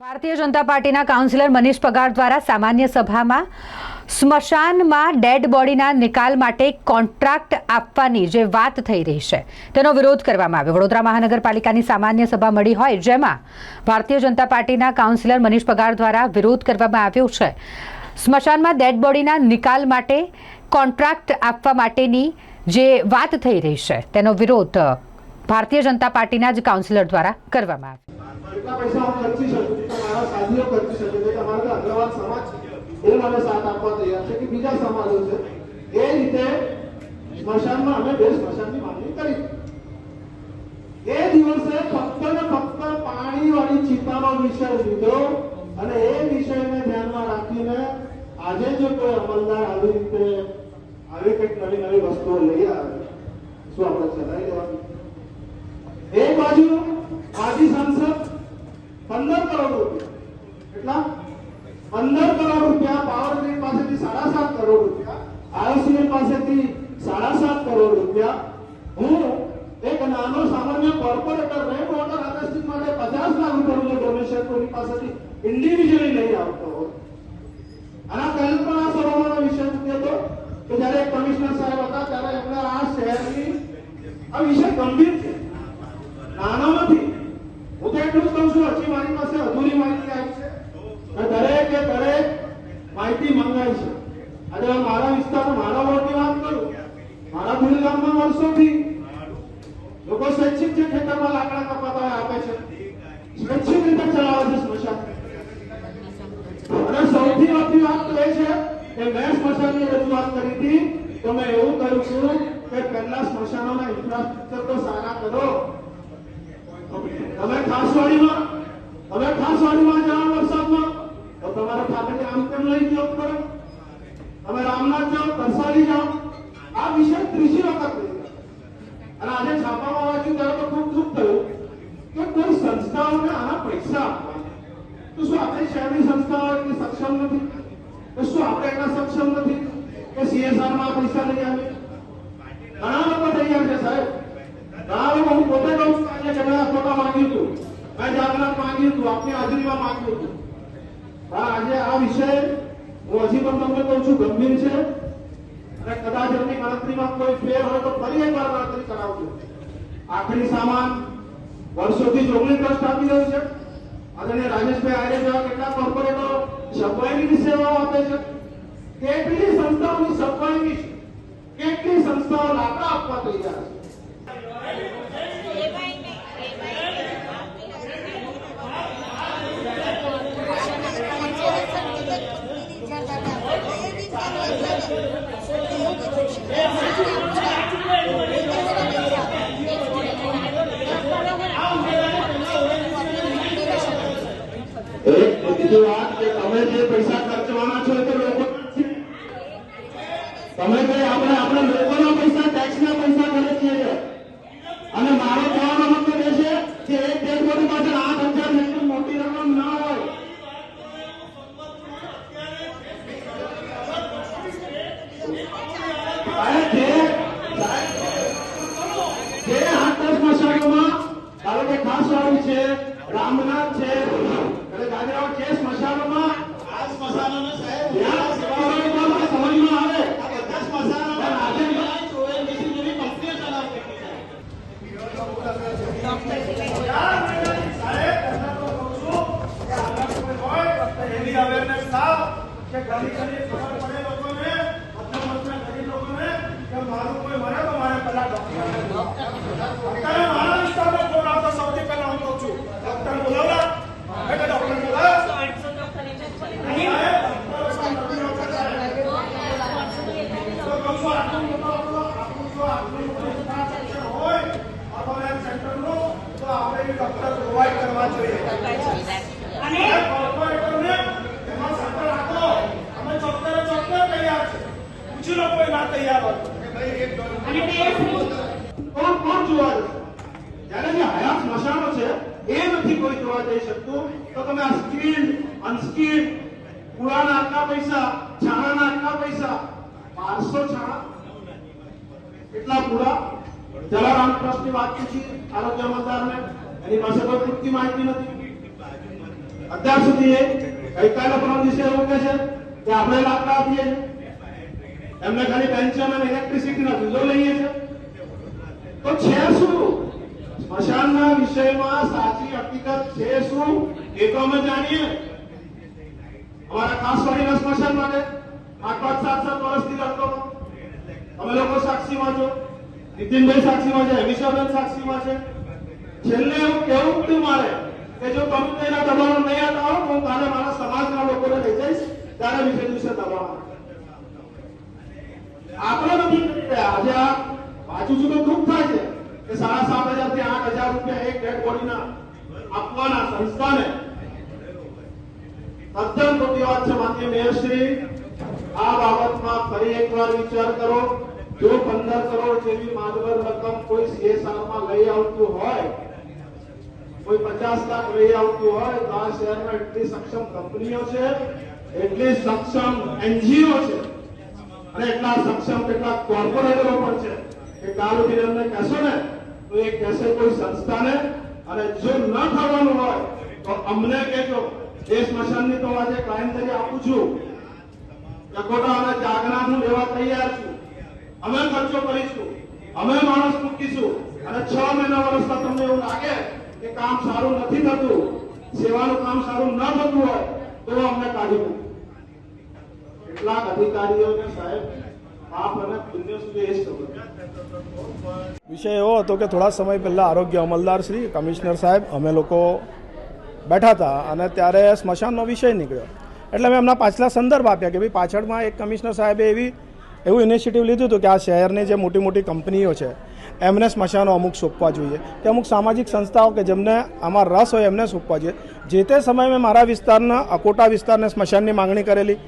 ભારતીય જનતા પાર્ટીના કાઉન્સિલર મનીષ પગાર દ્વારા સામાન્ય સભામાં સ્મશાનમાં ડેડ બોડીના નિકાલ માટે કોન્ટ્રાક્ટ આપવાની જે વાત થઈ રહી છે, તેનો વિરોધ કરવામાં આવ્યો. વડોદરા મહાનગરપાલિકાની સામાન્ય સભા મળી હોય, જેમાં ભારતીય જનતા પાર્ટીના કાઉન્સિલર મનીષ પગાર દ્વારા વિરોધ કરવામાં આવ્યો છે. સ્મશાનમાં ડેડ બોડીના નિકાલ માટે કોન્ટ્રાક્ટ આપવા માટેની જે વાત થઈ રહી છે, તેનો વિરોધ ભારતીય જનતા પાર્ટીના જ કાઉન્સિલર દ્વારા કરવામાં આવ્યો એટલા પૈસા હું ખર્ચી શકું છું તો મારા સાથીઓ ખર્ચી શકે છે કે અમારો જે અગ્રવાલ સમાજ છે એ મને સાથ આપવા તૈયાર છે કે બીજા સમાજો છે, એ રીતે સ્મશાનમાં અમે બે સ્મશાનની માંગણી કરી. એ દિવસે ફક્ત ને ફક્ત પાણીવાળી ચિતાનો વિષય લીધો અને એ વિષયને ધ્યાનમાં રાખીને આજે જો કોઈ અમલદાર આવી રીતે આવી કંઈક નવી નવી વસ્તુઓ લઈ આવે, શું આપણે ચલાવી દેવાની? એક બાજુ માજી સાંસદ પંદર કરોડ રૂપિયા. કેટલા? પંદર કરોડ રૂપિયા પાવર ગ્રીડ પાસેથી સાડા સાત કરોડ રૂપિયા આઈઓસીએલ પાસેથી સાડા સાત કરોડ રૂપિયા. હું એક નાનો સામાન્ય કોર્પોરેટર રેડ વોટર હાર્વેસ્ટિંગ માટે પચાસ લાખ રૂપિયાનું ડોનેશન કોની પાસેથી ઇન્ડિવિજ્યુઅલી લઈ આવતો હોત આના કલ્પના સરોવરનો વિષય મૂક્યો હતો કે જ્યારે કમિશનર સાહેબ હતા, ત્યારે એમણે આ શહેરની આ વિષય ગંભીર છે. નાનો નથી હું તો એટલું જ કહું છું, હજી મારી પાસે અધૂરી માહિતી આવી છે અને દરેકે દરેક માહિતી મંગાઈ છે આજે હું મારા વિસ્તારમાં મારા વોર્ડની વાત કરું મારા ભૂલ ગામમાં વર્ષોથી લોકો સ્વૈચ્છિક જે ખેતરમાં લાકડા કપાતા હોય આપે છે સ્વૈચ્છિક રીતે ચલાવે છે સ્મશાન અને સૌથી મોટી વાત તો એ છે કે મેં સ્મશાનની રજૂઆત કરી હતી તો મેં એવું કહ્યું છું કે પહેલા સારા કરો. તમે ખાસવાડીમાં, તમે જાઓ વરસાદમાં, તો તમારે ઠાકરે આમ લઈ ગયો પડે. તમે રામનાથ જાઓ તરસાલી જાઓ. આ વિષય ત્રીજી છાપામાં કોઈ સંસ્થાઓને આના પૈસા આપવા તો શું આપણે શહેરની સંસ્થાઓ એટલી સક્ષમ નથી? તો શું આપણે એટલા સક્ષમ નથી કે CSR માં પૈસા લઈ આવે ઘણા લોકો તૈયાર છે સાહેબ. લોકો હું પોતે કહું છું આજે આ ફોટા માંગ્યું હતું. મેં જાગનાથ માંગ્યું હતું, આપની હાજરીમાં માંગ્યું હતું. હા, આજે આ વિષય હું હજી પણ તમને કહું છું, ગંભીર છે. અને કદાચ એમની ગણતરીમાં કોઈ ફેર હોય તો ફરી એકવાર ગણતરી કરાવજો. આખરી સામાન વર્ષોથી જોગણી ટ્રસ્ટ આપી રહ્યું છે. આદરણીય રાજેશભાઈ આર્ય જેવા કેટલા કોર્પોરેટરો સફાઈની સેવાઓ આપે છે? કેટલી સંસ્થાઓની સફાઈની કેટલી સંસ્થાઓ લાકડા આપવા તૈયાર છે? એક બીજી વાત કે તમે જે પૈસા ખર્ચવાના છો એ તો લોકો તમે કઈ આપણે આપણે લોકોના પૈસા ટેક્સના પૈસા ખર્ચીએ છીએ અને મારો કહેવાનો મતલબ એ છે કે એક ડેડ બોડી પાછળ આઠ હજાર જેટલી મોટી રકમ ના હોય સાહેબ, જે- જે આઠ દસ મશાનોમાં ધારો કે ખાસવાડી છે રામનાથ છે અને ગાજરાઓ જે સ્મશાનોમાં આ સ્મશાનોને સાહેબ ત્યાં સેવાઓની તો મને સમજમાં આવે આ બધા સ્મશાનો પણ આજે ONGC જેવી કંપનીઓ ચલાવતી હતી, સાહેબ. એની awareness લાવ કે ઘણી ઘણી ખબર પડે લોકોને, મધ્યમ વર્ગના ગરીબ લોકોને કે મારું કોઈ મરે તો મારે પહેલા ડોક્ટર અત્યારે મારા વિસ્તારમાં ફોન આવતો સૌથી પહેલા હું કહું છું ડોક્ટર બોલાવલા એટલે ડોક્ટર બોલાવ નહીં આવે. ડોક્ટરો સામે નથી આવતા. તો કહું છું, આટલું મોટું આપણું- આપણું જો આટલું મોટું infrastructure હોય અમોનિયા સેન્ટરનું, તો આપણે એ ડોક્ટર provide કરવા જોઈએ અને કોર્પોરેટરને એમાં સત્તા રાખો. અમે ચોક્કસ ચોક્કસ તૈયાર છે. પૂછી લો કોઈ ના તૈયાર છે માહિતી નથી. અત્યાર સુધી એ ગઈકાલે પરમ દિવસે એવું કહે છે. કે આપણે લાકડા આપીએ છીએ એમને ખાલી પેન્શન અને ઇલેક્ટ્રિસિટીના બિલો લઈએ છે. તો છે શું? સ્મશાનના વિષયમાં સાચી હકીકત છે શું? એ તો અમે જાણીએ. અમારા ખાસ કરીને સ્મશાન માટે આઠ પાંચ સાત સાત વર્ષથી લડતો અમે લોકો સાક્ષીમાં છો. નીતિનભાઈ સાક્ષીમાં છે હેમિશાબેન સાક્ષીમાં છે. છેલ્લે એવું કેવું પડ્યું મારે કે જો તમે તેના દબાણો નહીં આવતા હો, તો હું કાલે મારા સમાજના લોકોને લઈ જઈશ. ત્યારે બીજે દિવસે દબાણ. આપણે નથી કરી રહ્યા. આજે આ વાંચું છું દુઃખ થાય છે કે સાડા સાત હજારથી આઠ હજાર રૂપિયા એક ડેડ બોડીના આપવાના સંસ્થાને તદ્દન ખોટી વાત છે માન્ય મેયરશ્રી આ બાબતમાં ફરી એકવાર વિચાર કરો. જો પંદર કરોડ જેવી માતબર રકમ કોઈ માં લઈ આવતું હોય, કોઈ પચાસ લાખ લઈ આવતું હોય, તો આ શહેરમાં એટલી સક્ષમ કંપનીઓ છે, એટલી સક્ષમ એનજીઓ છે અને એટલા સક્ષમ, કેટલા કોર્પોરેટરો પણ છે. કે કાલ ઉઠીને કહેશો ને, તો એ કહેશે કોઈ સંસ્થાને, અને જો ન થવાનું હોય, તો અમને કહેજો. એ સ્મશાનની તો આજે ક્લાયન્ટ તરીકે આપું છું. ચકોટા અને હું લેવા તૈયાર છું. અમે ખર્ચો કરીશું. અમે માણસ મૂકીશું. અને છ મહિના વર્ષમાં તમને એવું લાગે કે કામ સારું નથી થતું, સેવાનું કામ સારું ન થતું હોય, તો અમને કાઢી મૂકો. વિષય એવો હતો કે થોડા સમય પહેલાં આરોગ્ય અમલદાર શ્રી, કમિશનર સાહેબ, અમે લોકો બેઠા હતા અને ત્યારે સ્મશાનનો વિષય નીકળ્યો. એટલે મેં એમના પાછલા સંદર્ભ આપ્યા કે ભાઈ પાછળમાં એક કમિશનર સાહેબે એવી, એવું ઇનિશિયેટિવ લીધું હતું કે આ શહેરની જે મોટી મોટી કંપનીઓ છે એમને સ્મશાનો અમુક સોંપવા જોઈએ. કે અમુક સામાજિક સંસ્થાઓ કે જેમને આમાં રસ હોય એમને સોંપવા જોઈએ. જે તે સમયે મેં મારા વિસ્તારના, અકોટા વિસ્તારને સ્મશાનની માંગણી કરેલી,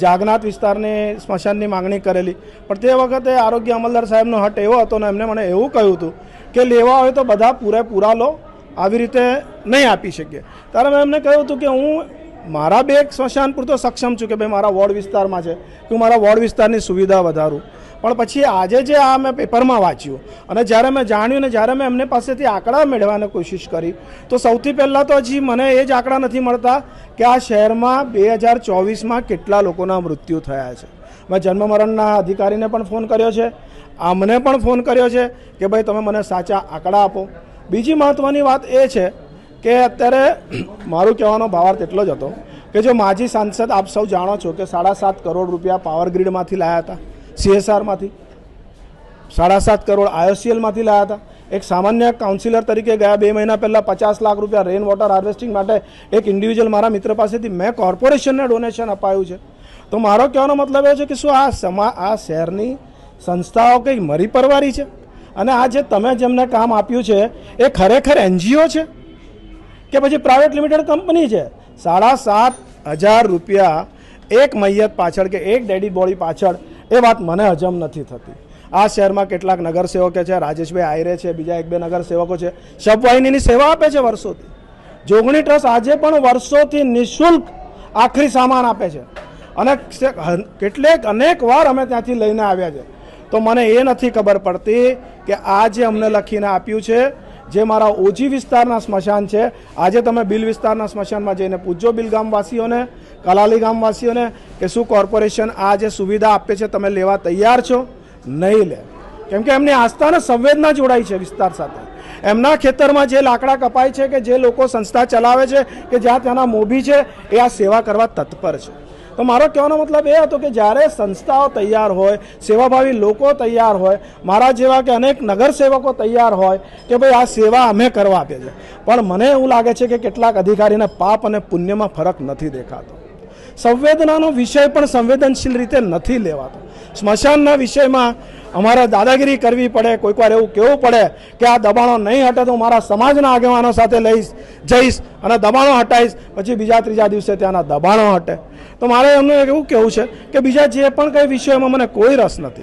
જાગનાથ વિસ્તારની સ્મશાનની માંગણી કરેલી. પણ તે વખતે આરોગ્ય અમલદાર સાહેબનો હટ એવો હતો ને એમને મને એવું કહ્યું હતું કે લેવા હોય તો બધા પૂરેપૂરા લો, આવી રીતે નહીં આપી શકીએ. ત્યારે મેં એમને કહ્યું હતું કે હું મારા બે એક સ્મશાન પૂરતો સક્ષમ છું કે ભાઈ મારા વોર્ડ વિસ્તારમાં છે કે હું મારા વોર્ડ વિસ્તારની સુવિધા વધારું. પણ પછી આજે જે આ મેં પેપરમાં વાંચ્યું અને જ્યારે મેં જાણ્યું ને જ્યારે મેં એમને પાસેથી આંકડા મેળવવાની કોશિશ કરી, તો સૌથી પહેલાં તો હજી મને એ જ આંકડા નથી મળતા કે આ શહેરમાં બે હજાર ચોવીસમાં કેટલા લોકોના મૃત્યુ થયા છે. મેં જન્મ મરણના અધિકારીને પણ ફોન કર્યો છે, આમને પણ ફોન કર્યો છે કે ભાઈ તમે મને સાચા આંકડા આપો. બીજી મહત્ત્વની વાત એ છે કે અત્યારે મારું કહેવાનો ભાવાર્થ એટલો જ હતો કે જો માજી સાંસદ આપ સૌ જાણો છો કે સાડા સાત કરોડ રૂપિયા પાવર ગ્રીડમાંથી લાયા હતા, સીએસઆરમાંથી. સાડા સાત કરોડ આઈઓસીએલમાંથી લાયા હતા. એક સામાન્ય કાઉન્સિલર તરીકે ગયા બે મહિના પહેલાં પચાસ લાખ રૂપિયા રેન વોટર હાર્વેસ્ટિંગ માટે એક ઇન્ડિવિજ્યુઅલ મારા મિત્ર પાસેથી મેં કોર્પોરેશનને ડોનેશન અપાયું છે. તો મારો કહેવાનો મતલબ એ છે કે શું આ સમા, આ શહેરની સંસ્થાઓ કંઈ મરી પરવારી છે? અને આ જે તમે જેમને કામ આપ્યું છે, એ ખરેખર એનજીઓ છે? કે પછી પ્રાઇવેટ લિમિટેડ કંપની છે? સાડા સાત હજાર રૂપિયા એક મૈયત પાછળ કે એક ડેડી બોડી પાછળ એ વાત મને હજમ નથી થતી. આ શહેરમાં કેટલાક નગરસેવકો છે, રાજેશભાઈ આયરે છે, બીજા એક બે નગરસેવકો છે શબવાહિનીની સેવા આપે છે વર્ષોથી. જોગણી ટ્રસ્ટ આજે પણ વર્ષોથી નિઃશુલ્ક આખરી સામાન આપે છે. અને કેટલેક અનેક વાર અમે ત્યાંથી લઈને આવ્યા છે. તો મને એ નથી ખબર પડતી કે આ જે અમને લખીને આપ્યું છે જે મારા ઓજી વિસ્તારના સ્મશાન છે. આજે તમે બિલ વિસ્તારના સ્મશાનમાં જઈને પૂછજો બિલ ગામવાસીઓને કલાલી ગામવાસીઓને, કે શું કોર્પોરેશન આ જે સુવિધા આપે છે તમે લેવા તૈયાર છો? નહીં લે. કેમ કે એમની આસ્થાને સંવેદના જોડાઈ છે વિસ્તાર સાથે. એમના ખેતરમાં જે લાકડા કપાય છે કે જે લોકો સંસ્થા ચલાવે છે, કે જ્યાં ત્યાંના મોભી છે, એ આ સેવા કરવા તત્પર છે. તો મારો કહેવાનો મતલબ એ હતો કે જ્યારે સંસ્થાઓ તૈયાર હોય, સેવાભાવી લોકો તૈયાર હોય, મારા જેવા કે અનેક નગરસેવકો તૈયાર હોય કે ભાઈ આ સેવા અમે કરવા આપીએ છીએ. પણ મને એવું લાગે છે કે કેટલાક અધિકારીને પાપ અને પુણ્યમાં ફરક નથી દેખાતો. સંવેદનાનો વિષય પણ સંવેદનશીલ રીતે નથી લેવાતો. સ્મશાનના વિષયમાં અમારે દાદાગીરી કરવી પડે કોઈકવાર એવું કહેવું પડે કે આ દબાણો નહીં હટે તો હું મારા સમાજના આગેવાનો સાથે લઈશ, જઈશ અને દબાણો હટાઈશ પછી બીજા ત્રીજા દિવસે ત્યાંના દબાણો હટે. તો મારે એમનું એવું કહેવું છે કે બીજા જે પણ કંઈ વિષયોમાં મને કોઈ રસ નથી.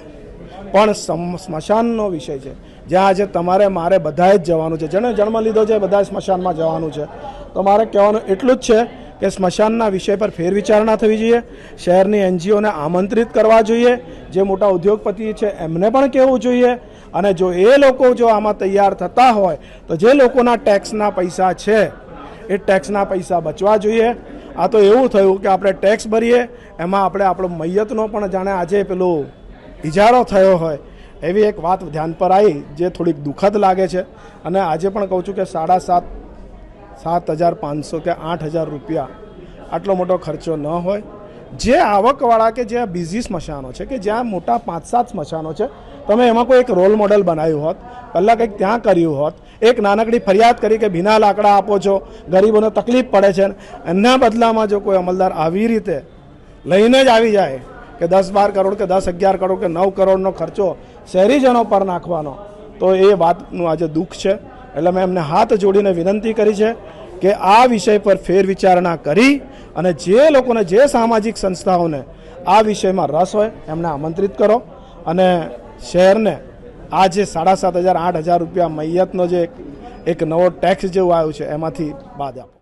પણ સમ- સ્મશાનનો વિષય છે. જ્યાં આજે તમારે, મારે બધાએ જ જવાનું છે. જેને જન્મ લીધો છે બધાએ સ્મશાનમાં જવાનું છે. તો મારે કહેવાનું એટલું જ છે કે સ્મશાનના વિષય પર ફેરવિચારણા થવી જોઈએ, શહેરની એનજીઓને આમંત્રિત કરવા જોઈએ, જે મોટા ઉદ્યોગપતિ છે એમને પણ કહેવું જોઈએ. અને જો એ લોકો જો આમાં તૈયાર થતા હોય, તો જે લોકોના ટેક્સના પૈસા છે, એ ટેક્સના પૈસા બચવા જોઈએ. આ તો એવું થયું કે આપણે ટેક્સ ભરીએ, એમાં આપણે આપણો મૈયતનો પણ જાણે આજે પેલો ઇજારો થયો હોય. એવી એક વાત ધ્યાન પર આવી જે થોડીક દુઃખદ લાગે છે. અને આજે પણ કહું છું કે સાડા સાત સાત હજાર પાંચસો કે આઠ હજાર રૂપિયા આટલો મોટો ખર્ચો ન હોય. જે આવકવાળા કે જે બિઝી સ્મશાનો છે કે જ્યાં મોટા પાંચ સાત સ્મશાનો છે, તમે એમાં કોઈ એક રોલ મોડલ બનાવ્યું હોત, પહેલાં કંઈક ત્યાં કર્યું હોત, એક નાનકડી ફરિયાદ કરી કે ભીના લાકડા આપો છો, ગરીબોને તકલીફ પડે છે, એના બદલામાં જો કોઈ અમલદાર આવી રીતે લઈને જ આવી જાય કે દસ બાર કરોડ કે દસ અગિયાર કરોડ કે નવ કરોડનો ખર્ચો શહેરીજનો પર નાખવાનો, તો એ વાતનું આજે દુઃખ છે. એટલે મેં એમને હાથ જોડીને વિનંતી કરી છે કે આ વિષય પર ફેર વિચારણા કરી અને જે લોકોને, જે સામાજિક સંસ્થાઓને આ વિષયમાં રસ હોય એમને આમંત્રિત કરો અને શહેરને આ જે સાડા સાત હજાર આઠ હજાર રૂપિયા મૈયતનો જે એક નવો ટેક્સ જેવું આવ્યું છે, એમાંથી બાદ આપો.